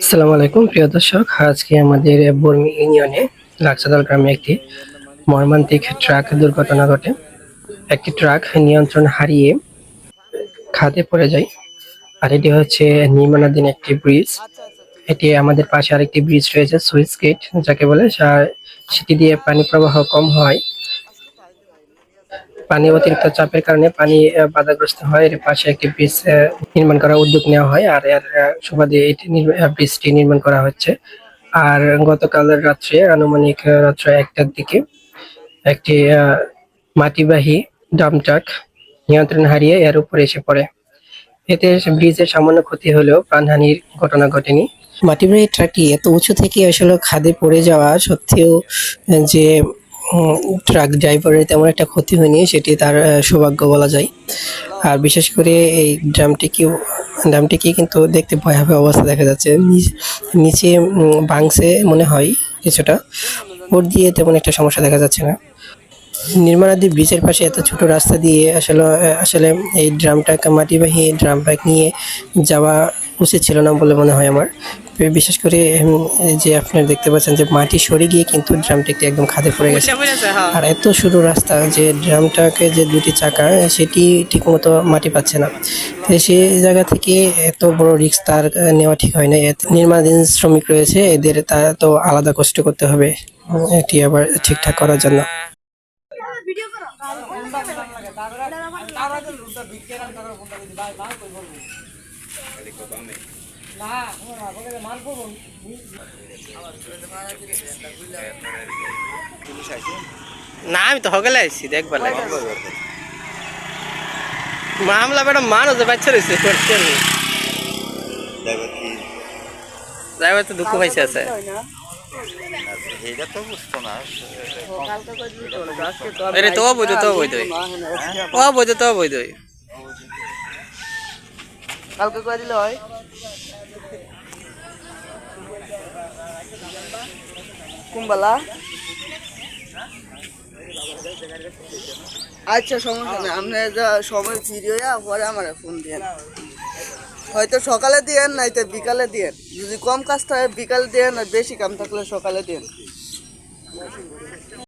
আসসালামু আলাইকুম, প্রিয় দর্শক। আজকে আমাদের বর্মি ইউনিয়নে লাকসাদল গ্রামে একটি মর্মান্তিক ট্রাক দুর্ঘটনা ঘটে। একটি ট্রাক নিয়ন্ত্রণ হারিয়ে খাদে পড়ে যায়, আর এটি হচ্ছে নির্মাণাধীন একটি ব্রিজ। এটি আমাদের পাশে আরেকটি ব্রিজ রয়েছে, সুইচ গেট, যাকে বলে সেটি দিয়ে পানি প্রবাহ কম হয়। পানি অতিরিক্ত চাপের কারণে পানি বাধাগ্রস্ত হয়। এর পাশে একটি ব্রিজ নির্মাণ করার উদ্যোগ নেওয়া হয় আর এর সুবাদে এটি ব্রিজটি নির্মাণ করা হচ্ছে। আর গতকাল রাত্রে আনুমানিক রাত্র একটার দিকে একটি মাটিবাহী ডাম ট্রাক নিয়ন্ত্রণ হারিয়ে এর উপরে এসে পড়ে। এতে ব্রিজের সামান্য ক্ষতি হলেও প্রাণহানির ঘটনা ঘটেনি। মাটিবাহী ট্রাকটি এত উঁচু থেকে আসলে খাদে পড়ে যাওয়া সত্ত্বেও যে ট্রাক ড্রাইভারের তেমন একটা ক্ষতি হয়নি, সেটি তার সৌভাগ্য বলা যায়। আর বিশেষ করে এই ড্রামটিকেও, ড্রামটিকে কিন্তু দেখতে ভয়াবহ অবস্থা দেখা যাচ্ছে। নিচ- ভাঙছে মনে হয় কিছুটা। উপর দিয়ে তেমন একটা সমস্যা দেখা যাচ্ছে না। নির্মাণাধীন ব্রিজের পাশে এত ছোট রাস্তা দিয়ে আসলে আসলে এই ড্রামটাকে মাটিবাহী ড্রাম ব্যাগ নিয়ে যাওয়া উচিত ছিল না বলে মনে হয় আমার। বিশেষ করে যে আপনার দেখতে পাচ্ছেন যে মাটি সরে গিয়ে কিন্তু ড্রামটি একটি একদম খাদে পড়ে গেছে। আর এত সরু রাস্তা যে ড্রামটাকে যে দুটি চাকা সেটি ঠিকমতো মাটি পাচ্ছে না। তো সেই জায়গা থেকে এত বড় রিক্স তার নেওয়া ঠিক হয় না। এত- নির্মাণাধীন শ্রমিক রয়েছে এদের তা তো আলাদা কষ্ট করতে হবে। এটি আবার ঠিকঠাক করার জন্য। না, আমি তো হগলে আইছি দেখবার লাগে। মামলা ম্যাডাম মানুষ বাচ্চা রয়েছে ড্রাইভার তো দুঃখ পাইছে আছে। কালকে করে দিলে হয়? কুম্বালা। আচ্ছা সমস্যা নেই। আপনি যা সময় ফিরি হইয়া পরে আমার ফোন দিয়েন। হয়তো সকালে দিয়েন নয়তো বিকালে দিয়েন। যদি কম কাজ থাকে বিকালে দিয়েন আর বেশি কাম থাকলে সকালে দিয়েন।